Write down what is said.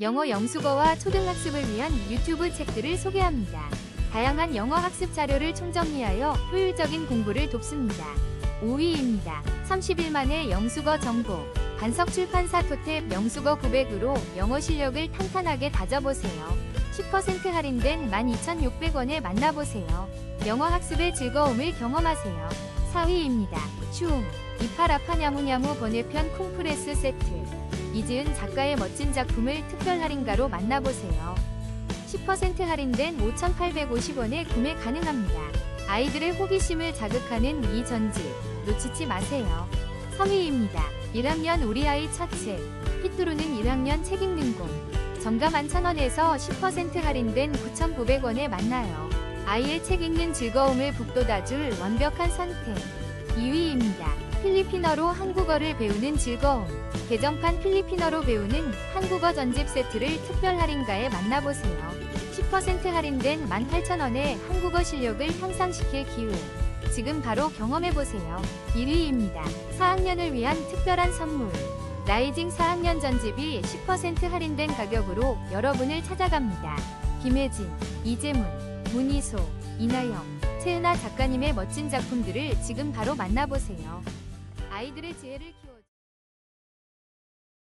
영어 영수거와 초등학습을 위한 유튜브 책들을 소개합니다. 다양한 영어 학습 자료를 총정리하여 효율적인 공부를 돕습니다. 5위입니다. 30일 만에 영수거 정보. 반석 출판사 토탭 영수거 900으로 영어 실력을 탄탄하게 다져보세요. 10% 할인된 12,600원에 만나보세요. 영어 학습의 즐거움을 경험하세요. 4위입니다. 춤. 이파라파 냐무냐무 번외편 쿵프레스 세트. 이지은 작가의 멋진 작품을 특별 할인가로 만나보세요. 10% 할인된 5,850원에 구매 가능합니다. 아이들의 호기심을 자극하는 이 전집 놓치지 마세요. 3위입니다. 1학년 우리 아이 첫 책. 피투루는 1학년 책 읽는 곳. 정가 11,000원에서 10% 할인된 9,900원에 만나요. 아이의 책 읽는 즐거움을 북돋아줄 완벽한 선택. 2위입니다. 필리핀어로 한국어를 배우는 즐거움. 개정판 필리핀어로 배우는 한국어 전집 세트를 특별 할인가에 만나보세요. 10% 할인된 18,000원에 한국어 실력을 향상시킬 기회. 지금 바로 경험해보세요. 1위입니다. 4학년을 위한 특별한 선물. 라이징 4학년 전집이 10% 할인된 가격으로 여러분을 찾아갑니다. 김혜진, 이재문, 문희소, 이나영, 최은아 작가님의 멋진 작품들을 지금 바로 만나보세요. 아이들의 지혜를 키워